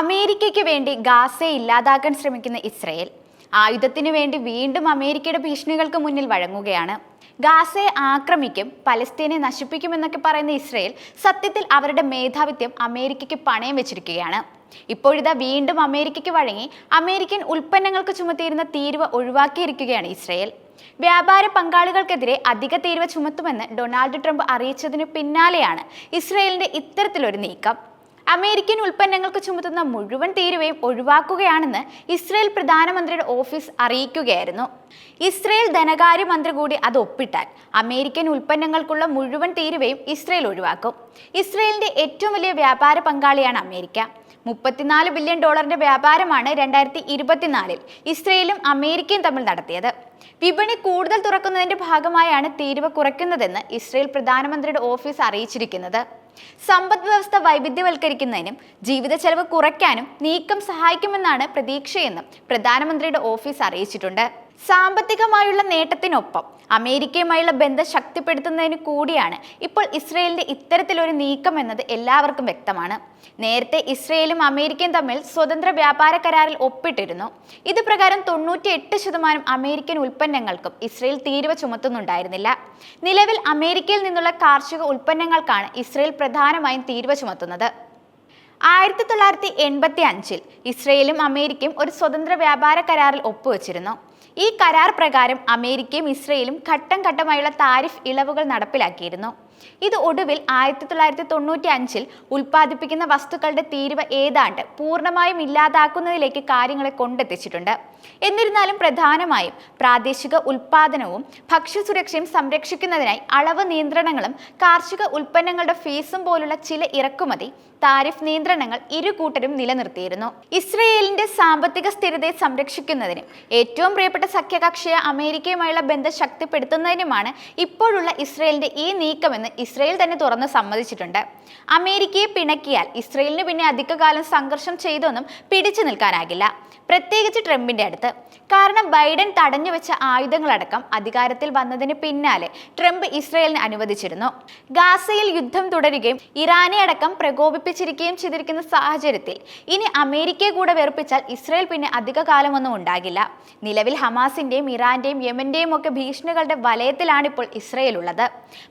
അമേരിക്കയ്ക്ക് വേണ്ടി ഗാസയെ ഇല്ലാതാക്കാൻ ശ്രമിക്കുന്ന ഇസ്രയേൽ. ആയുധത്തിനു വേണ്ടി വീണ്ടും അമേരിക്കയുടെ ഭീഷണികൾക്ക് മുന്നിൽ വഴങ്ങുകയാണ്. ഗാസയെ ആക്രമിക്കും പലസ്തീനെ നശിപ്പിക്കുമെന്നൊക്കെ പറയുന്ന ഇസ്രയേൽ സത്യത്തിൽ അവരുടെ മേധാവിത്വം അമേരിക്കയ്ക്ക് പണയം വെച്ചിരിക്കുകയാണ്. ഇപ്പോഴിതാ വീണ്ടും അമേരിക്കയ്ക്ക് വഴങ്ങി അമേരിക്കൻ ഉൽപ്പന്നങ്ങൾക്ക് ചുമത്തിയിരുന്ന തീരുവ ഒഴിവാക്കിയിരിക്കുകയാണ് ഇസ്രയേൽ. വ്യാപാര പങ്കാളികൾക്കെതിരെ അധിക തീരുവ ചുമത്തുമെന്ന് ഡൊണാൾഡ് ട്രംപ് അറിയിച്ചതിനു പിന്നാലെയാണ് ഇസ്രയേലിന്റെ ഇത്തരത്തിലൊരു നീക്കം. അമേരിക്കൻ ഉൽപ്പന്നങ്ങൾക്ക് ചുമത്തുന്ന മുഴുവൻ തീരുവയും ഒഴിവാക്കുകയാണെന്ന് ഇസ്രയേൽ പ്രധാനമന്ത്രിയുടെ ഓഫീസ് അറിയിക്കുകയായിരുന്നു. ഇസ്രയേൽ ധനകാര്യമന്ത്രി കൂടി അത് ഒപ്പിട്ടാൽ അമേരിക്കൻ ഉൽപ്പന്നങ്ങൾക്കുള്ള മുഴുവൻ തീരുവയും ഇസ്രയേൽ ഒഴിവാക്കും. ഇസ്രയേലിന്റെ ഏറ്റവും വലിയ വ്യാപാര പങ്കാളിയാണ് അമേരിക്ക. മുപ്പത്തിനാല് ബില്യൺ ഡോളറിന്റെ വ്യാപാരമാണ് രണ്ടായിരത്തി ഇരുപത്തിനാലിൽ ഇസ്രയേലും അമേരിക്കയും തമ്മിൽ നടത്തിയത്. വിപണി കൂടുതൽ തുറക്കുന്നതിന്റെ ഭാഗമായാണ് തീരുവ കുറയ്ക്കുന്നതെന്ന് ഇസ്രയേൽ പ്രധാനമന്ത്രിയുടെ ഓഫീസ് അറിയിച്ചിരിക്കുന്നത്. സമ്പദ് വ്യവസ്ഥ വൈവിധ്യവൽക്കരിക്കുന്നതിനും ജീവിത ചെലവ് കുറയ്ക്കാനും നീക്കം സഹായിക്കുമെന്നാണ് പ്രതീക്ഷയെന്നും പ്രധാനമന്ത്രിയുടെ ഓഫീസ് അറിയിച്ചിട്ടുണ്ട്. സാമ്പത്തികമായുള്ള നേട്ടത്തിനൊപ്പം അമേരിക്കയുമായുള്ള ബന്ധം ശക്തിപ്പെടുത്തുന്നതിന് കൂടിയാണ് ഇപ്പോൾ ഇസ്രയേലിന്റെ ഇത്തരത്തിലൊരു നീക്കം എന്നത് എല്ലാവർക്കും വ്യക്തമാണ്. നേരത്തെ ഇസ്രയേലും അമേരിക്കയും തമ്മിൽ സ്വതന്ത്ര വ്യാപാര കരാറിൽ ഒപ്പിട്ടിരുന്നു. ഇത് പ്രകാരം തൊണ്ണൂറ്റി എട്ട് ശതമാനം അമേരിക്കൻ ഉൽപ്പന്നങ്ങൾക്കും ഇസ്രയേൽ തീരുവ ചുമത്തുന്നുണ്ടായിരുന്നില്ല. നിലവിൽ അമേരിക്കയിൽ നിന്നുള്ള കാർഷിക ഉൽപ്പന്നങ്ങൾക്കാണ് ഇസ്രയേൽ പ്രധാനമായും തീരുവ ചുമത്തുന്നത്. ആയിരത്തി തൊള്ളായിരത്തി എൺപത്തി അഞ്ചിൽ ഇസ്രയേലും അമേരിക്കയും ഒരു സ്വതന്ത്ര വ്യാപാര കരാറിൽ ഒപ്പുവെച്ചിരുന്നു. ഈ കരാർ പ്രകാരം അമേരിക്കയും ഇസ്രയേലും ഘട്ടം ഘട്ടമായുള്ള താരിഫ് ഇളവുകൾ നടപ്പിലാക്കിയിരുന്നു. ഇത് ഒടുവിൽ ആയിരത്തി തൊള്ളായിരത്തി തൊണ്ണൂറ്റി അഞ്ചിൽ ഉൽപ്പാദിപ്പിക്കുന്ന വസ്തുക്കളുടെ തീരുവ ഏതാണ്ട് പൂർണമായും ഇല്ലാതാക്കുന്നതിലേക്ക് കാര്യങ്ങളെ കൊണ്ടെത്തിച്ചിട്ടുണ്ട്. എന്നിരുന്നാലും പ്രധാനമായും പ്രാദേശിക ഉൽപാദനവും ഭക്ഷ്യസുരക്ഷയും സംരക്ഷിക്കുന്നതിനായി അളവ് നിയന്ത്രണങ്ങളും കാർഷിക ഉൽപ്പന്നങ്ങളുടെ ഫീസും പോലുള്ള ചില ഇറക്കുമതി താരിഫ് നിയന്ത്രണങ്ങൾ ഇരു കൂട്ടരും നിലനിർത്തിയിരുന്നു. ഇസ്രയേലിന്റെ സാമ്പത്തിക സ്ഥിരതയെ സംരക്ഷിക്കുന്നതിനും ഏറ്റവും പ്രിയപ്പെട്ട സഖ്യകക്ഷിയെ അമേരിക്കയുമായുള്ള ബന്ധം ശക്തിപ്പെടുത്തുന്നതിനുമാണ് ഇപ്പോഴുള്ള ഇസ്രയേലിന്റെ ഈ നീക്കമെന്ന് ഇസ്രയേൽ തന്നെ തുറന്ന് സമ്മതിച്ചിട്ടുണ്ട്. അമേരിക്കയെ പിണക്കിയാൽ ഇസ്രയേലിന് പിന്നെ അധികകാലം സംഘർഷം ചെയ്തൊന്നും പിടിച്ചു നിൽക്കാനാകില്ല. പ്രത്യേകിച്ച് ട്രംപിന്റെ അടുത്ത്. കാരണം ബൈഡൻ തടഞ്ഞു വെച്ച ആയുധങ്ങളടക്കം അധികാരത്തിൽ വന്നതിന് പിന്നാലെ ട്രംപ് ഇസ്രയേലിന് അനുവദിച്ചിരുന്നു. ഗാസയിൽ യുദ്ധം തുടരുകയും ഇറാനെ അടക്കം പ്രകോപിപ്പിച്ചിരിക്കുകയും ചെയ്തിരിക്കുന്ന സാഹചര്യത്തിൽ ഇനി അമേരിക്കയെ കൂടെ വെറുപ്പിച്ചാൽ ഇസ്രയേൽ പിന്നെ അധിക കാലമൊന്നും ഉണ്ടാകില്ല. നിലവിൽ ഹമാസിന്റെയും ഇറാന്റെയും യമന്റെയും ഒക്കെ ഭീഷണികളുടെ വലയത്തിലാണ് ഇപ്പോൾ ഇസ്രയേൽ ഉള്ളത്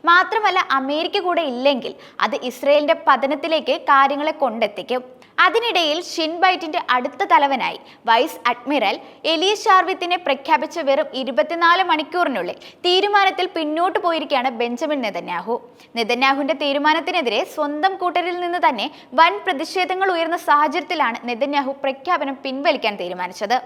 മാത്രമല്ല അമേരിക്ക കൂടെ ഇല്ലെങ്കിൽ അത് ഇസ്രയേലിന്റെ പതനത്തിലേക്ക് കാര്യങ്ങളെ കൊണ്ടെത്തിക്കും. അതിനിടയിൽ ഷിൻബൈറ്റിന്റെ അടുത്ത തലവനായി വൈസ് അഡ്മിറൽ എലി ഷാർവിത്തിനെ പ്രഖ്യാപിച്ച വെറും ഇരുപത്തിനാല് മണിക്കൂറിനുള്ളിൽ തീരുമാനത്തിൽ പിന്നോട്ട് പോയിരിക്കുകയാണ് ബെഞ്ചമിൻ നെതന്യാഹു. നെതന്യാഹുവിന്റെ തീരുമാനത്തിനെതിരെ സ്വന്തം കൂട്ടരിൽ നിന്ന് തന്നെ വൻ പ്രതിഷേധങ്ങൾ ഉയർന്ന സാഹചര്യത്തിലാണ് നെതന്യാഹു പ്രഖ്യാപനം പിൻവലിക്കാൻ തീരുമാനിച്ചത്.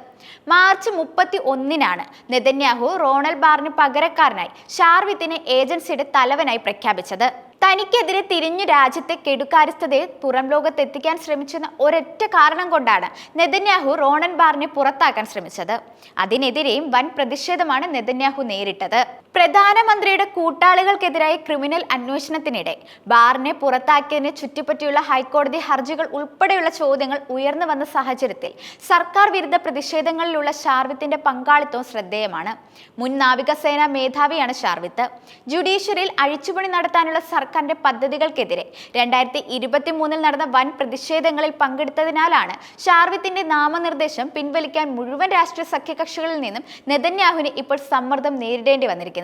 മാർച്ച് മുപ്പത്തി ഒന്നിനാണ് നെതന്യാഹു റോണൽ ബാറിന് പകരക്കാരനായി ഷാർവിത്തിനെ ഏജൻസിയുടെ തലവനായി പ്രഖ്യാപിച്ചത്. തനിക്കെതിരെ തിരിഞ്ഞു രാജ്യത്തെ കെടുകാര്യസ്ഥതയെ പുറം ലോകത്ത് എത്തിക്കാൻ ശ്രമിച്ചെന്ന ഒരൊറ്റ കാരണം കൊണ്ടാണ് നെതന്യാഹു റോണൻ ബാറിനെ പുറത്താക്കാൻ ശ്രമിച്ചത്. അതിനെതിരെയും വൻ പ്രതിഷേധമാണ് നെതന്യാഹു നേരിട്ടത്. പ്രധാനമന്ത്രിയുടെ കൂട്ടാളികൾക്കെതിരായ ക്രിമിനൽ അന്വേഷണത്തിനിടെ ബാറിനെ പുറത്താക്കിയതിനെ ചുറ്റിപ്പറ്റിയുള്ള ഹൈക്കോടതി ഹർജികൾ ഉൾപ്പെടെയുള്ള ചോദ്യങ്ങൾ ഉയർന്നു വന്ന സാഹചര്യത്തിൽ സർക്കാർ വിരുദ്ധ പ്രതിഷേധങ്ങളിലുള്ള ഷാർവിത്തിന്റെ പങ്കാളിത്തവും ശ്രദ്ധേയമാണ്. മുൻ നാവികസേന മേധാവിയാണ് ഷാർവിത്ത്. ജുഡീഷ്യറിയിൽ അഴിച്ചുപണി നടത്താനുള്ള സർക്കാരിന്റെ പദ്ധതികൾക്കെതിരെ രണ്ടായിരത്തി ഇരുപത്തി മൂന്നിൽ നടന്ന വൻ പ്രതിഷേധങ്ങളിൽ പങ്കെടുത്തതിനാലാണ് ഷാർവിത്തിന്റെ നാമനിർദ്ദേശം പിൻവലിക്കാൻ മുഴുവൻ രാഷ്ട്രീയ സഖ്യകക്ഷികളിൽ നിന്നും നെതന്യാഹുവിന് ഇപ്പോൾ സമ്മർദ്ദം നേരിടേണ്ടി വന്നിരിക്കുന്നത്.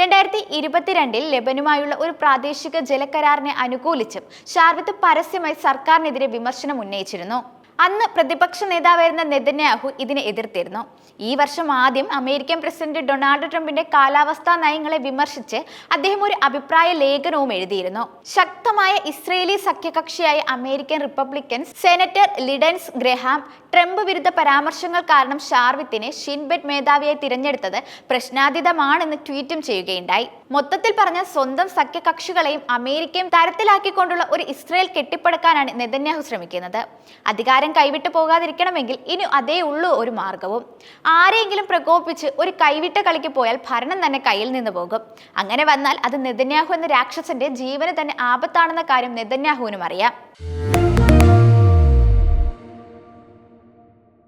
രണ്ടായിരത്തി ഇരുപത്തിരണ്ടിൽ ലെബനുമായുള്ള ഒരു പ്രാദേശിക ജലക്കരാറിനെ അനുകൂലിച്ചും ഷാർവിത്ത് പരസ്യമായി സർക്കാരിനെതിരെ വിമർശനം ഉന്നയിച്ചിരുന്നു. അന്ന് പ്രതിപക്ഷ നേതാവായിരുന്ന നെതന്യാഹു ഇതിനെ എതിർത്തിരുന്നു. ഈ വർഷം ആദ്യം അമേരിക്കൻ പ്രസിഡന്റ് ഡൊണാൾഡ് ട്രംപിന്റെ കാലാവസ്ഥാ നയങ്ങളെ വിമർശിച്ച് അദ്ദേഹം ഒരു അഭിപ്രായ ലേഖനവും എഴുതിയിരുന്നു. ശക്തമായ Israeli സഖ്യകക്ഷിയായ American Republican senator Lindsey Graham Trump വിരുദ്ധ പരാമർശങ്ങൾ കാരണം ഷാർവിത്തിനെ ഷിൻബെറ്റ് മേധാവിയായി തിരഞ്ഞെടുത്തത് പ്രശ്നാതീതമാണെന്ന് ട്വീറ്റും ചെയ്യുകയുണ്ടായി. മൊത്തത്തിൽ പറഞ്ഞ സ്വന്തം സഖ്യകക്ഷികളെയും അമേരിക്കയും തരത്തിലാക്കിക്കൊണ്ടുള്ള ഒരു ഇസ്രയേൽ കെട്ടിപ്പടുക്കാനാണ് നെതന്യാഹു ശ്രമിക്കുന്നത്. അധികാരം കൈവിട്ടു പോകാതിരിക്കണമെങ്കിൽ ഇനി അതേ ഉള്ളൂ ഒരു മാർഗവും. ആരെയെങ്കിലും പ്രകോപിപ്പിച്ച് ഒരു കൈവിട്ട കളിക്ക് പോയാൽ ഭരണം തന്നെ കയ്യിൽ നിന്ന് പോകും. അങ്ങനെ വന്നാൽ അത് നെതന്യാഹു എന്ന രാക്ഷസന്റെ ജീവന് തന്നെ ആപത്താണെന്ന കാര്യം നെതന്യാഹുവിനും അറിയാം.